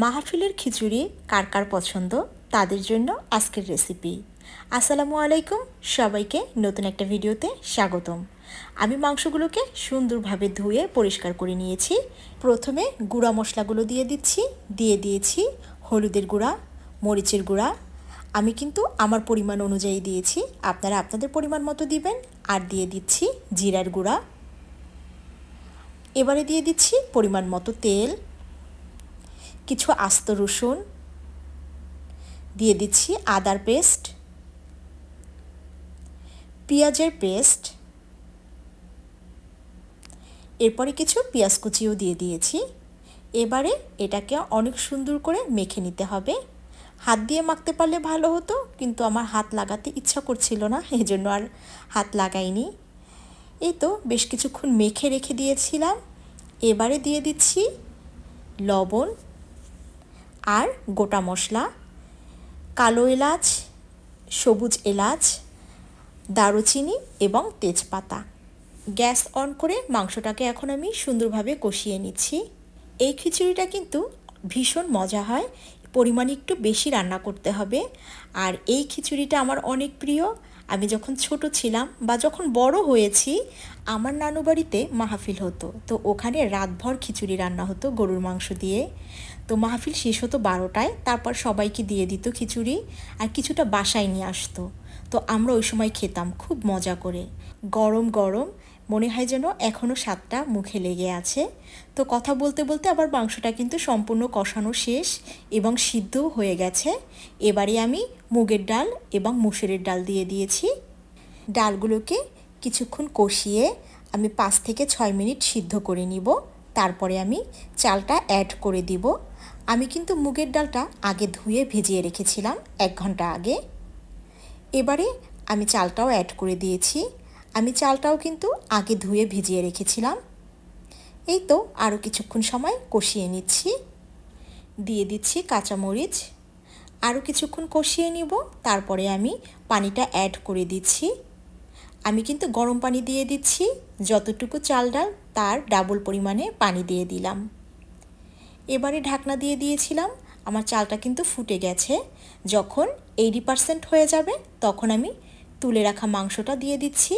মাহফিলের খিচুড়ি কার কার পছন্দ তাদের জন্য আজকের রেসিপি আসসালামু আলাইকুম, সবাইকে নতুন একটা ভিডিওতে স্বাগতম। আমি মাংসগুলোকে সুন্দরভাবে ধুয়ে পরিষ্কার করে নিয়েছি। প্রথমে গুঁড়া মশলাগুলো দিয়ে দিচ্ছি, দিয়ে দিয়েছি হলুদের গুঁড়া, মরিচের গুঁড়া। আমি কিন্তু আমার পরিমাণ অনুযায়ী দিয়েছি, আপনারা আপনাদের পরিমাণ মতো দিবেন। আর দিয়ে দিচ্ছি জিরার গুঁড়া। এবারে দিয়ে দিচ্ছি পরিমাণ মতো তেল। কিছু আস্ত রসুন, দিয়ে দিচ্ছি আদার পেস্ট, পেঁয়াজের পেস্ট, এরপরে কিছু পেঁয়াজ কুচিও দিয়ে দিয়েছি। এবারে এটাকে অনেক সুন্দর করে মেখে নিতে হবে। হাত দিয়ে মাখতে পারলে ভালো হতো, কিন্তু আমার হাত লাগাতে ইচ্ছা করছিল না এই জন্য আর হাত লাগাইনি। এই তো বেশ কিছুক্ষণ মেখে রেখে দিয়েছিলাম। এবারে দিয়ে দিচ্ছি লবণ আর গোটা মশলা, কালো এলাচ, সবুজ এলাচ, দারুচিনি এবং তেজপাতা। গ্যাস অন করে মাংসটাকে এখন আমি সুন্দরভাবে কষিয়ে নিচ্ছি। এই খিচুড়িটা কিন্তু ভীষণ মজা হয়, পরিমাণ একটু বেশি রান্না করতে হবে। আর এই খিচুড়িটা আমার অনেক প্রিয়। আমি যখন ছোট ছিলাম বা যখন বড় হয়েছি, আমার নানু বাড়িতে মাহফিল হতো। তো ওখানে রাতভর খিচুড়ি রান্না হতো গরুর মাংস দিয়ে। তো মাহফিল শেষ হতো বারোটায়, তারপর সবাইকে দিয়ে দিত খিচুড়ি আর কিছুটা বাসায় নিয়ে আসতো। তো আমরা ওই সময় খেতাম, খুব মজা করে। গরম গরম মনে হয় যেন এখনও স্বাদটা মুখে লেগে আছে। তো কথা বলতে বলতে আবার মাংসটা কিন্তু সম্পূর্ণ কষানো শেষ এবং সিদ্ধও হয়ে গেছে। এবারে আমি মুগের ডাল এবং মুসুরের ডাল দিয়ে দিয়েছি। ডালগুলোকে কিছুক্ষণ কষিয়ে আমি পাঁচ থেকে ছয় মিনিট সিদ্ধ করে নিব। তারপরে আমি চালটা অ্যাড করে দিব। আমি কিন্তু মুগের ডালটা আগে ধুয়ে ভেজিয়ে রেখেছিলাম এক ঘণ্টা আগে। এবারে আমি চালটাও অ্যাড করে দিয়েছি। আমি চালটাও কিন্তু আগে ধুয়ে ভিজিয়ে রেখেছিলাম। এই তো আরও কিছুক্ষণ সময় কষিয়ে নিচ্ছি। দিয়ে দিচ্ছি কাঁচামরিচ। আরও কিছুক্ষণ কষিয়ে নিব, তারপরে আমি পানিটা অ্যাড করে দিচ্ছি। আমি কিন্তু গরম পানি দিয়ে দিচ্ছি, যতটুকু চাল ডাল তার ডাবল পরিমাণে পানি দিয়ে দিলাম। এবারে ঢাকনা দিয়ে দিয়েছিলাম, আমার চালটা কিন্তু ফুটে গেছে। যখন এইটি পারসেন্ট হয়ে যাবে, তখন আমি তুলে রাখা মাংসটা দিয়ে দিচ্ছি।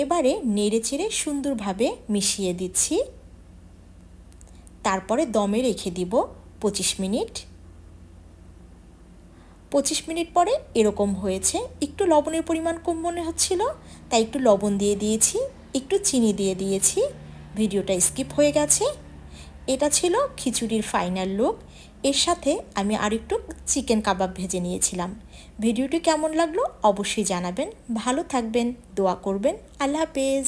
এবারে নেড়ে চেড়ে সুন্দরভাবে মিশিয়ে দিচ্ছি। তারপরে দমে রেখে দিব পঁচিশ মিনিট। পঁচিশ মিনিট পরে এরকম হয়েছে। একটু লবণের পরিমাণ কম মনে হচ্ছিল, তাই একটু লবণ দিয়ে দিয়েছি, একটু চিনি দিয়ে দিয়েছি। ভিডিওটা স্কিপ হয়ে গেছে। এটা ছিল খিচুড়ির ফাইনাল লুক এর সাথে আমি আরেকটু চিকেন কাবাব ভেজে নিয়েছিলাম। ভিডিওটি কেমন লাগল অবশ্যই জানাবেন। ভালো থাকবেন, দোয়া করবেন। আল্লাহ হাফেজ।